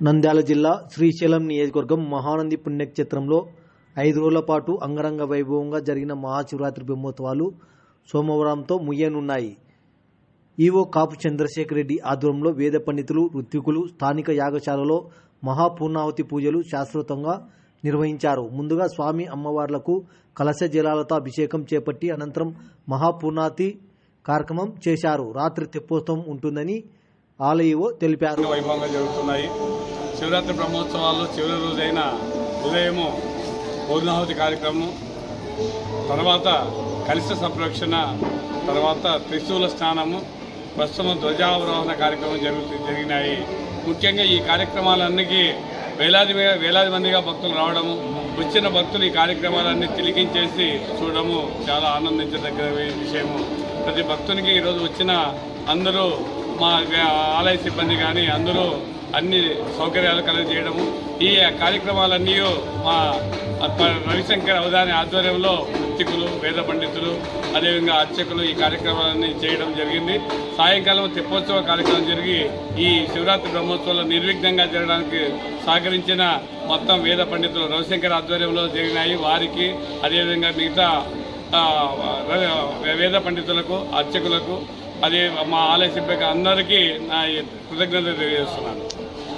నంద్యాల జిల్లా శ్రీశైలం నియోజకవర్గం మహానంది పుణ్యక్షేత్రంలో ఐదు రోజుల పాటు అంగరంగ వైభవంగా జరిగిన మహాశివరాత్రి బ్రహ్మోత్సవాలు సోమవారంతో ముయ్యనున్నాయి ఈవో కాపు చంద్రశేఖర్ రెడ్డి ఆధ్వర్యంలో వేద పండితులు ఋత్వికులు స్థానిక యాగశాలలో మహాపూర్ణావతి పూజలు శాశ్వతంగా నిర్వహించారు. ముందుగా స్వామి అమ్మవార్లకు కలశ జలాలతో అభిషేకం చేపట్టి అనంతరం మహాపూర్ణాతి కార్యక్రమం చేశారు. రాత్రి తెప్పోత్సవం ఉంటుందని ఆలయవో తెలిపారు. వైభవంగా జరుగుతున్నాయి. శివరాత్రి బ్రహ్మోత్సవాల్లో చివరి రోజైన ఉదయము పూర్ణాహుతి కార్యక్రమం తర్వాత కలిష్ట సంరక్షణ తర్వాత త్రిశూల స్నానము ప్రస్తుతం ధ్వజావరోహణ కార్యక్రమం జరుగుతూ జరిగినాయి. ముఖ్యంగా ఈ కార్యక్రమాలన్నీ వేలాది వేలాది మందిగా భక్తులు రావడము వచ్చిన భక్తులు ఈ కార్యక్రమాలన్నీ తిలికించేసి చూడడము చాలా ఆనందించదగ్గ విషయము. ప్రతి భక్తునికి ఈరోజు వచ్చిన అందరూ మా ఆలయ సిబ్బంది కానీ అందరూ అన్ని సౌకర్యాలు కలగజేయడము ఈ కార్యక్రమాలన్నీ మా రవిశంకర్ అవధాని ఆధ్వర్యంలో వృత్తికులు వేద పండితులు అదేవిధంగా అర్చకులు ఈ కార్యక్రమాలన్నీ చేయడం జరిగింది. సాయంకాలం తెప్పోత్సవ కార్యక్రమం జరిగి ఈ శివరాత్రి బ్రహ్మోత్సవాలు నిర్విఘ్నంగా జరగడానికి సహకరించిన మొత్తం వేద పండితులు రవిశంకర్ ఆధ్వర్యంలో జరిగినాయి. వారికి అదేవిధంగా మిగతా వేద పండితులకు అర్చకులకు అది మా ఆలయ సిబ్బంది అందరికీ నా కృతజ్ఞతలు తెలియజేస్తున్నాను.